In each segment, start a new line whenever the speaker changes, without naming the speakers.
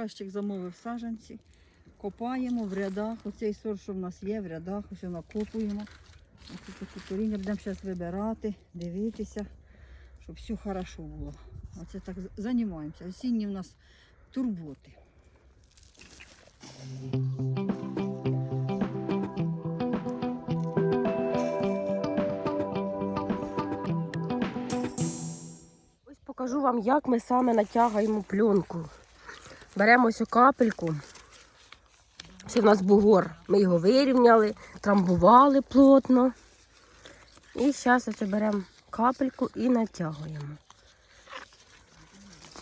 заказчик замовив саджанці. Копаємо в рядах. Оцей сорт, що в нас є, в рядах, ось накопуємо. Оце такі коріння будемо зараз вибирати, дивитися, щоб все хорошо було. Оце так займаємося. Осінні в нас турботи.
Ось покажу вам, як ми саме натягаємо пленку. Беремо ось капельку. Це в нас бугор. Ми його вирівняли, трамбували плотно. І зараз оце беремо капельку і натягуємо.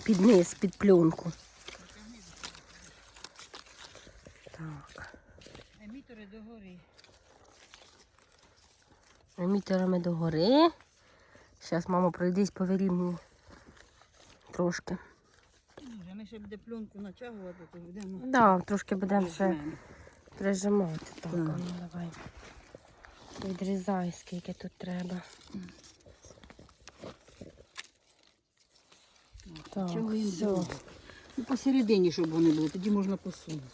Під низ, під пленку. Так.
Емітори догори.
Емітерами догори. Зараз, мамо, пройдись по вирівнюй трошки.
Ще буде пленку натягувати, то будемо.
Да, трошки будемо ще прижимати. Так,
Так.
ну давай. Відрізай, скільки тут треба. Так,
Тягуємо
все.
довго. Ну, посередині, щоб вони були, тоді можна посунути.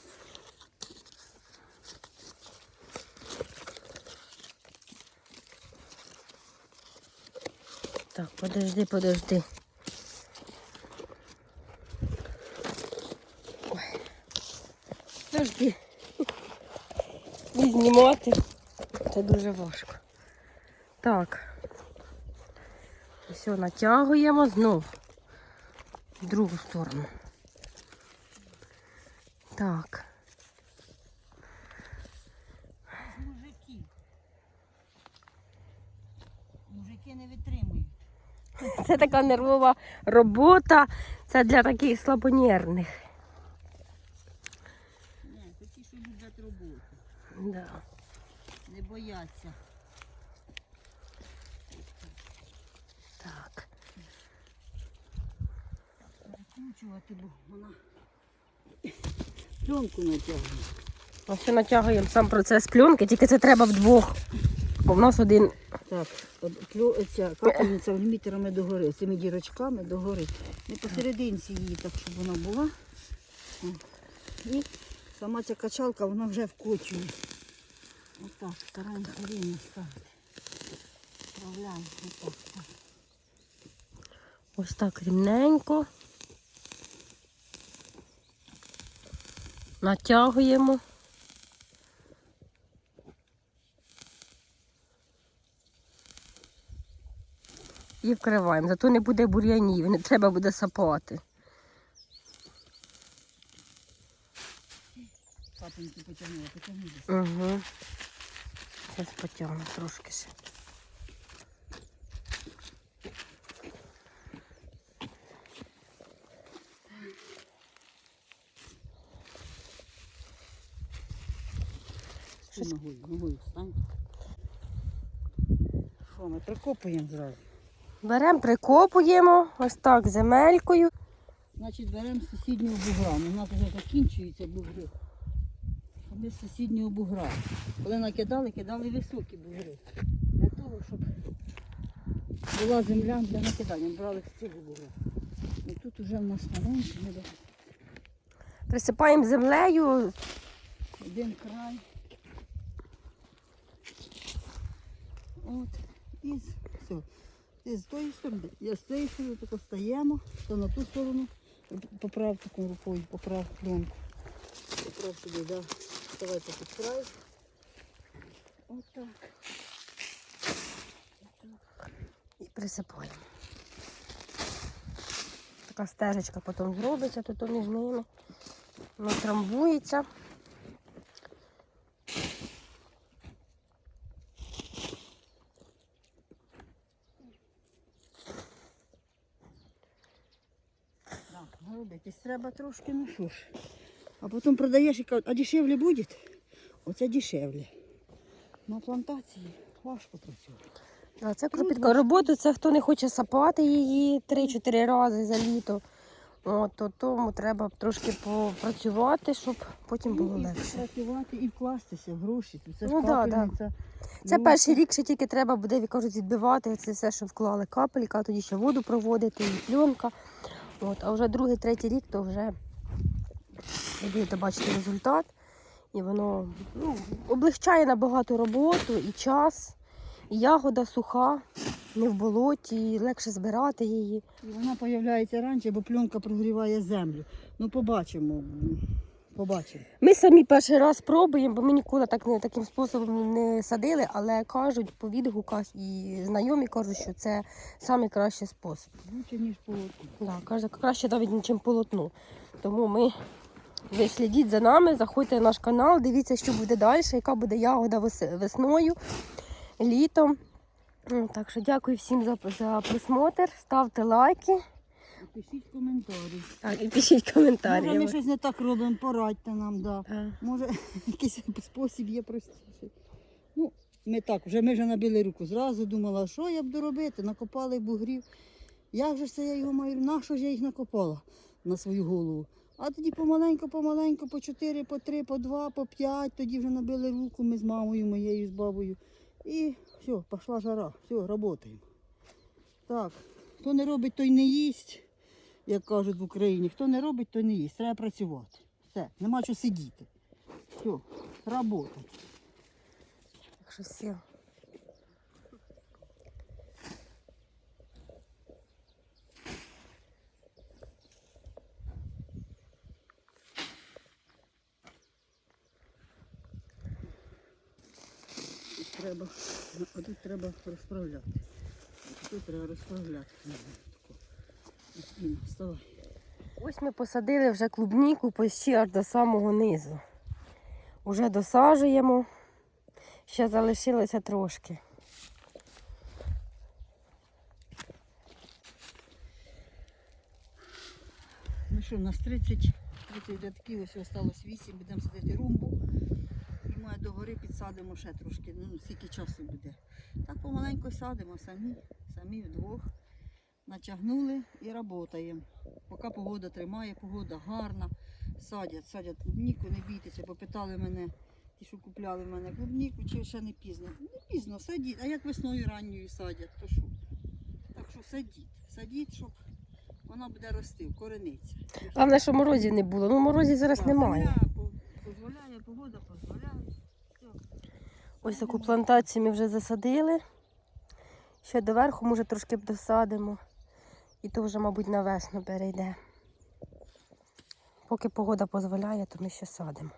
Так, подожди, подожди. Ой. Подожди. І знімати. Це дуже важко. Так. Все, натягуємо знов. В другу сторону. Так.
Мужики. Мужики не витримують.
Це така нервова робота. Це для таких слабонервних.
Ні, це ті, що люблять роботу.
Да.
Не бояться.
Так.
Перекручувати, бо вона пленку натягує.
Ми все натягуємо сам процес пленки, тільки це треба вдвох. Бо в нас один.
Так, ця капельниця лімітерами догори, цими дірочками догори. Не посерединці її, так, щоб вона була. І сама ця качалка, вона вже вкочує. Отак, стараємося рівно ставити. Вправляємо, отак. так.
Ось так рівненько. Натягуємо. І вкриваємо. Зато не буде бур'янів, не треба буде сапати.
Капельки потягнула, потягнула.
Угу. Зараз потягну трошки ще.
Що ногою, ногою встань. Що, ми прикопуємо зразу.
Беремо, прикопуємо ось так земелькою.
Значить, беремо сусіднього бугра. У нас вже закінчуються бугри. Ми з сусіднього бугра. Коли накидали, кидали високі бугри. Для того, щоб була земля для накидання. Ми брали з цього бугра. І тут вже в нас маленький, ми
Присипаємо землею.
один край. От. І все. І з тої сторони, я з цієї сторони тако стаємо, то на ту сторону поправ такою рукою, поправ пленку. Поправ сюди, да. Давайте під край. Отак.
І присипаємо. Така стежечка потім зробиться, тут між ними. Не трамбується.
Так, робитись треба трошки, ну що ж. А потім продаєш і кажуть, а дешевле буде? Оце дешевле. На плантації важко працювати.
А це кропітка роботи, це хто не хоче сапати її 3-4 рази за літо. От, то тому треба трошки попрацювати, щоб потім було
Ну, і
легше.
працювати і вкластися в гроші. Це
Ну, да, да. Це
Ну,
перший рік ще тільки треба буде, як кажуть, відбивати це все, що вклали капелька, тоді ще воду проводити, і пленка. От, а вже другий, третій рік, то вже Ви будете бачити результат. І воно ну, облегчає набагато роботу і час. І ягода суха, не в болоті, і легше збирати її.
І вона з'являється раніше, бо пленка прогріває землю. Ну, побачимо. Побачимо.
Ми самі перший раз пробуємо, бо ми ніколи так не таким способом не садили, але кажуть по відгуках і знайомі кажуть, що це найкращий спосіб.
Лучше, ніж полотно.
Да, каже, краще навіть ніж полотно. Тому ми ви слідіть за нами, заходьте на наш канал, дивіться, що буде далі, яка буде ягода вес- весною, літом. Ну, Так що дякую всім за, за просмотр. Ставте лайки
Пишіть коментарі.
так, і пишіть коментарі.
Може, ми щось не так робимо, порадьте нам, да.
Е,
Може, якийсь спосіб є простіший. Ну, ми так, вже ми вже набили руку. Зразу думала, що я буду робити? Накопали бугрів. Як же це я його маю? На що ж я їх накопала на свою голову? А тоді помаленьку, помаленьку, по 4, по 3, по 2, по 5, тоді вже набили руку ми з мамою моєю, з бабою. І все, пішла жара, все, працюємо. Так, хто не робить, той не їсть, як кажуть в Україні. Хто не робить, той не їсть. Треба працювати. Все, нема чого сидіти. Все, робота.
Так що.
Треба, а тут треба розправляти. Тут треба розправляти. Вставай.
Ось ми посадили вже клубніку почти аж до самого низу. Уже досаджуємо. Ще залишилося трошки.
Ну що, у нас 30, 30 рядків, ось осталось 8, будемо садити румбу. До гори підсадимо ще трошки, ну скільки часу буде. Так помаленьку садимо самі, самі вдвох. Натягнули і працюємо. Поки погода тримає, погода гарна. Садять, садять клубніку, не бійтеся, бо питали мене, ті, що купляли в мене клубніку, чи ще не пізно. Не пізно, садіть. А як весною ранньою садять, то що? Так що садіть, садіть, щоб вона буде рости, корениться.
Головне, що морозів не було. Ну морозів зараз
Так,
немає.
Дозволяє, погода.
Ось таку плантацію ми вже засадили. Ще доверху, може, трошки досадимо. І то вже, мабуть, на весну перейде. Поки погода дозволяє, то ми ще садимо.